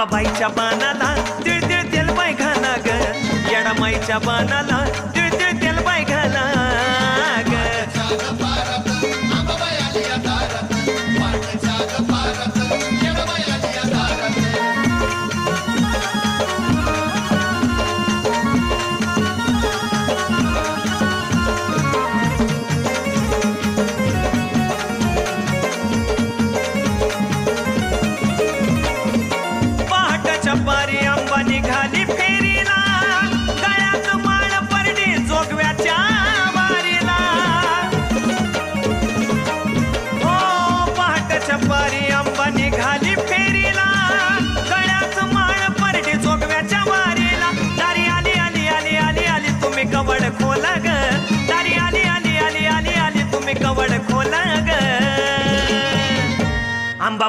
बाबाईच्या बाणाला तिळतिळ तेल बाय घाला ग येडामाईच्या बाणाला तिळ तिळ तेल बाय घाला ग.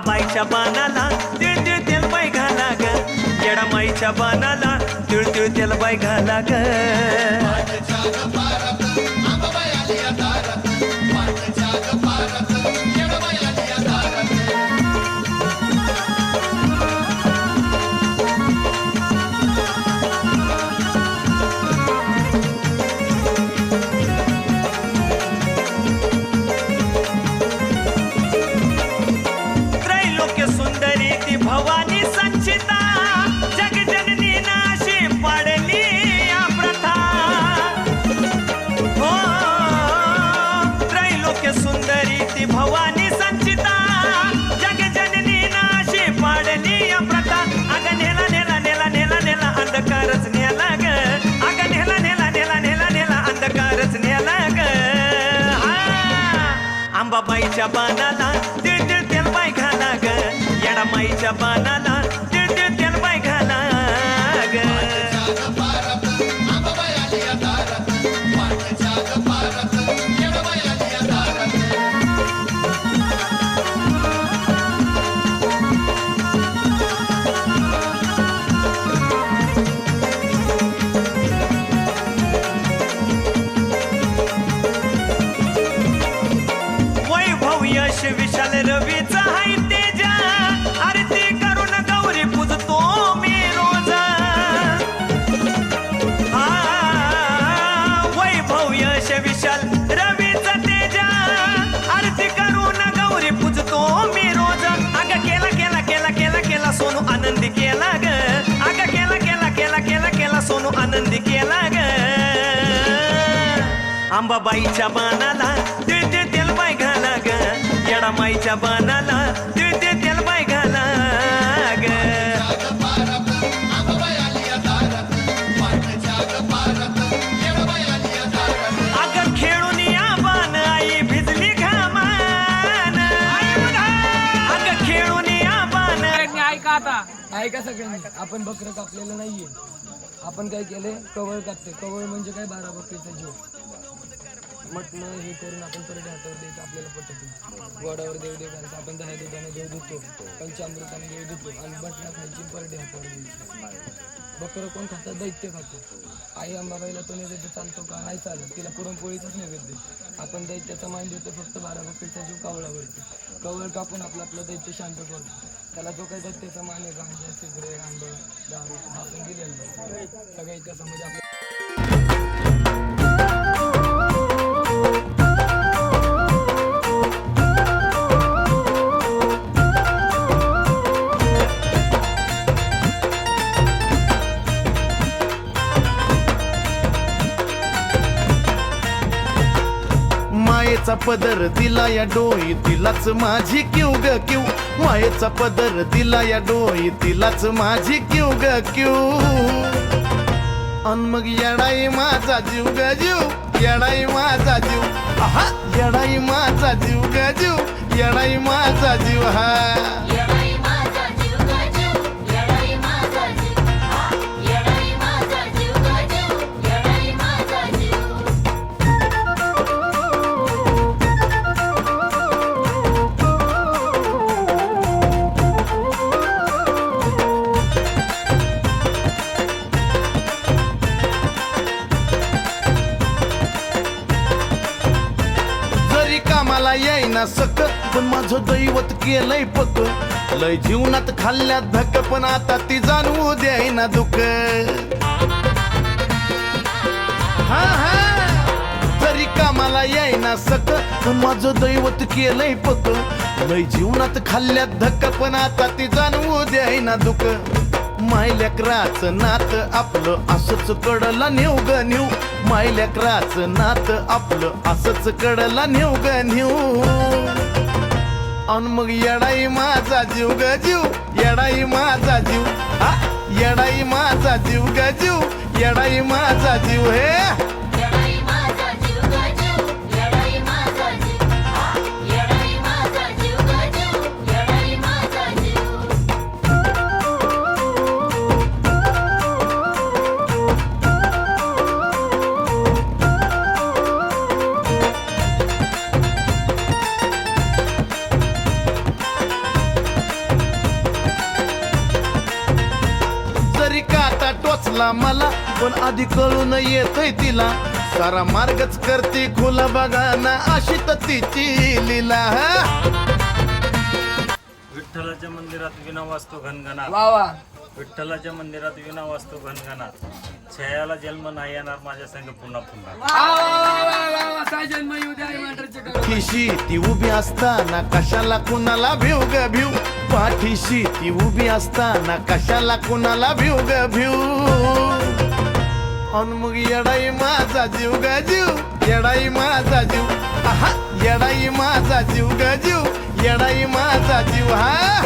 बाईच्या बाणाला तिळ तिळ तेल बाई घाला ग येडामाईच्या बाणाला तिळ तिळ तेल बाई घाला ग त्रैलोक्य आंबाबाईच्या बाणाला तिळतिळ तेल बाय घाला ग येडामाईच्या बाणाला आंबाबाईच्या बाणाला तिळ तिळ तेल बाय घाला ग येडामाईच्या बाणाला तिळ तिळ तेल बाय घाला ग अग खेळून या बाण आई भिजली घामान. अग खेळून या बाण. ऐका आता. ऐका सगळ्यांनी आपण बकरं कापलेलं नाहीये. आपण काय केले? कवळ कापते. कवळ म्हणजे काय? बारा बकरीचा जीव. मटणं हे करून आपण परत हातावर द्यायचं आपल्याला पटत. नाही गोडावर देव देव घालतो आपण दहा देवाने देव धुतो पंचामृताने देव धुतो आणि मटणं खायची परडे हातावर द्यायची बकरं कोण खातात? दैत्य खातो. आई अंबाबाईला तो नैवेद्य चालतो का? नाही चालत. तिला पुरणपोळीचाच नैवेद्य आपण दैत्याचा मान देतो फक्त बारा बकरीचा जीव कावळावरती. कवळ कापून आपलं आपलं दैत्य शांत करतो. त्याला जो काही दैत्याचा मान आहे गांजा सिगरेट गांड दारू हा आपण दिलेलं सगळ्या सगळ्या इतिहासामध्ये आपल्या मायेचा पदर दिला या डोई तिलाच माझी किव ग किव मायेचा पदर दिला या डोई तिलाच माझी किव ग किव अन मग येडाई माझा जीव ग जीव येडाई माझा जीव. आहा येडाई माझा जीव ग जीव येडाई माझा जीव हा. जरी कामाला पण माझं दैवत केलंय पक. लय जीवनात खाल्ल्यात धक पण आता ती जाणवू द्यायना दुख. हा हा. तरी कामाला येईना सक पण माझं दैवत केलंय पक. लय जीवनात खाल्ल्यात धक्का पण आता ती जाणवू द्यायना दुख. मायल्याकराचं नात आपलं असंच कडला नेऊ ग नेऊ. मायल्याकराचं नात आपलं असंच कडला नेऊ ग नेऊ. अन मग येडाई माझा जीव ग जीव. येडाई माझा जीव. हा? येडाई माझा जीव ग जीव. येडाई माझा जीव हे? मला पण आधी कळून येतोय तिला. सारा मार्गच करते खुला बघा ना अशी तर तिची लीला. हा? विठ्ठलाच्या मंदिरात विना वाचतो घनघनात. वा वा. विठ्ठलाच्या मंदिरात विना वाचतो घनघनात. छयाला जन्म नाही येणार माझ्या संग पुन्हा पुन्हा. वा वा वा वा वा वा साजन मग येऊ द्या मॅटरचे करू पाठीशी ती उभी असताना कशाला कुणाला भिव ग भिव पाठीशी ती उभी असताना कशाला कुणाला भिव ग भिव अन मग येडाई माझा जीव ग जीव येडाई माझा जीव. आहा येडाई माझा जीव ग जीव येडाई माझा जीव हा.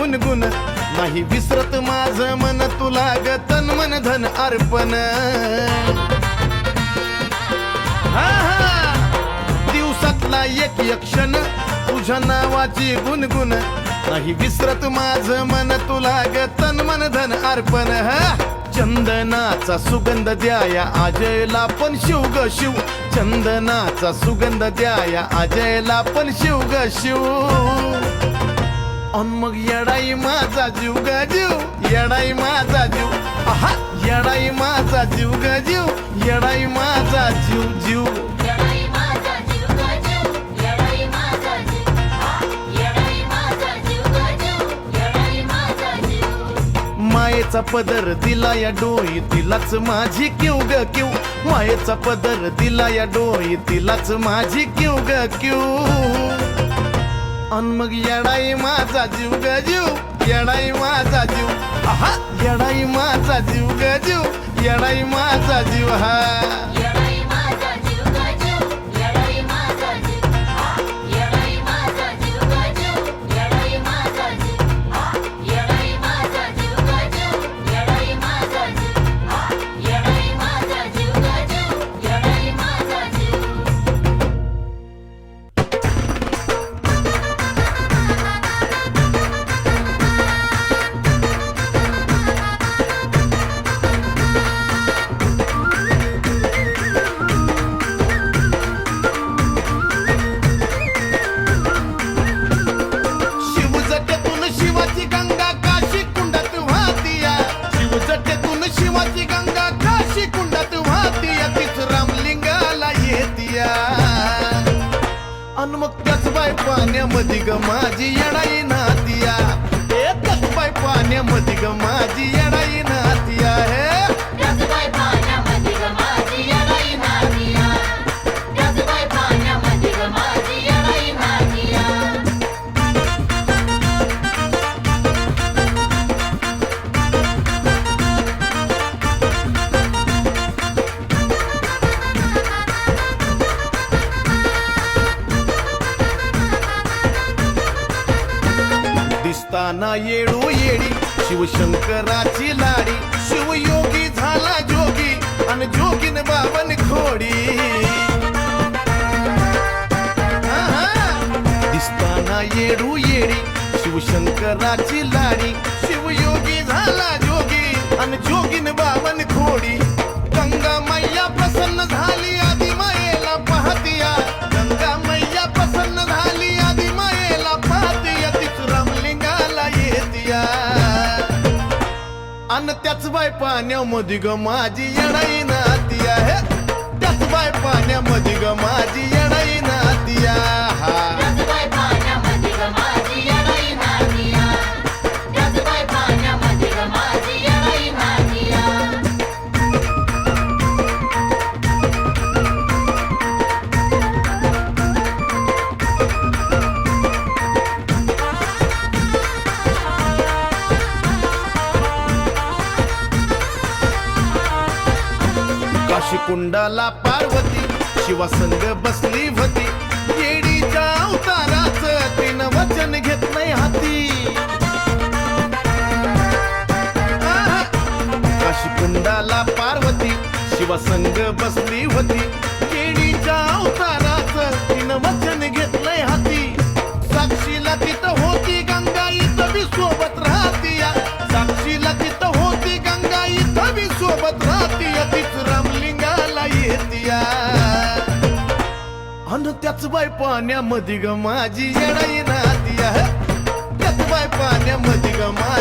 गुणगुण नाही विसरत माझ मन तुला ग तन मन धन अर्पण. हा, हा. दिवसातला एक यक्षण तुझ्या नावाची गुणगुण. नाही विसरत माझ मन तुला ग तन मन धन अर्पण. चंदनाचा सुगंध द्याया अजयला पण शिव ग शिव. चंदनाचा सुगंध द्याया अजयला पण शिव ग शिव. अन मग येडाई माझा जीव ग जीव येडाई माझा जीव. आहा येडाई माझा जीव ग जीव येडाई माझा जीव जीव. मायेचा पदर दिला या डोई तिलाच माझी किव ग किव मायेचा पदर दिला या डोई तिलाच माझी किव ग किव अन मग येडाई माझा जीव ग जीव येडाई माझा जीव. आहा येडाई माझा जीव ग जीव येडाई माझा जीव हा. येडाई नातिया. ए त्याच बाय पाण्यामध्ये ग माझी दिसताना येडू येडी शिवशंकराची लाडी शिवयोगी झाला जोगी आणि जोगीन बाबन खोडी. दिसताना येडू येडी शिवशंकराची लाडी शिवयोगी झाला जोगी आणि जोगीन बावन खोडी. अन त्याच बाय पाण्यामध्ये ग माझी येणाई नाती आहे. त्याच बाय पाण्यामध्ये ग माझी येणाई नाती आहे. झाला पार्वती. शिवासंग बसली होती. येडीच्या अवताराच तिनं वचन घेत नाही हाती. काशी कुंडाला पार्वती. शिवसंग बसली होती. याच बाय पाण्यामध्ये ग माझी येणाई नातिया याच बाय पाण्यामध्ये ग माझी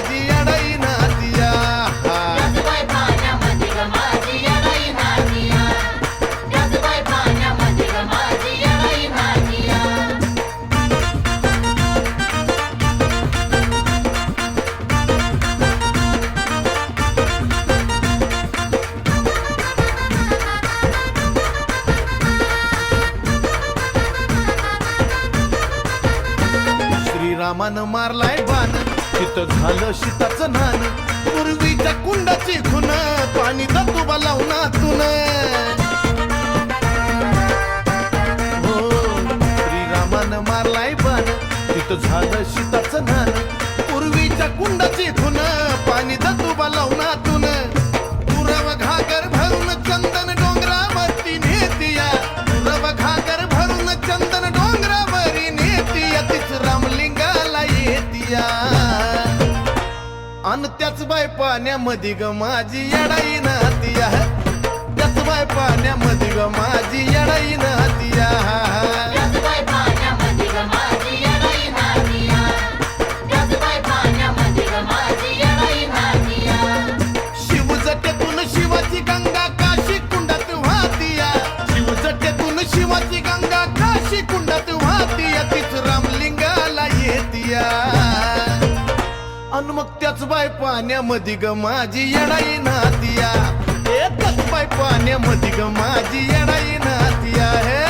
शिताच नान पूर्वीच्या कुंडाची खुन पाणी दतुबा लावून तुन हो श्रीरामान मारलाय पण तिथं झालं शिताच नान पूर्वीच्या कुंडाची खुन त्याच बाय पाण्यामध्ये ग माझी येडाई नातिया त्याच बाय पाण्यामध्ये ग माझी येडाई नातिया पाण्यामध्ये ग माझी येणाई नातिया. एकच पाय पाण्यामध्ये ग माझी येणाई नातिया. हे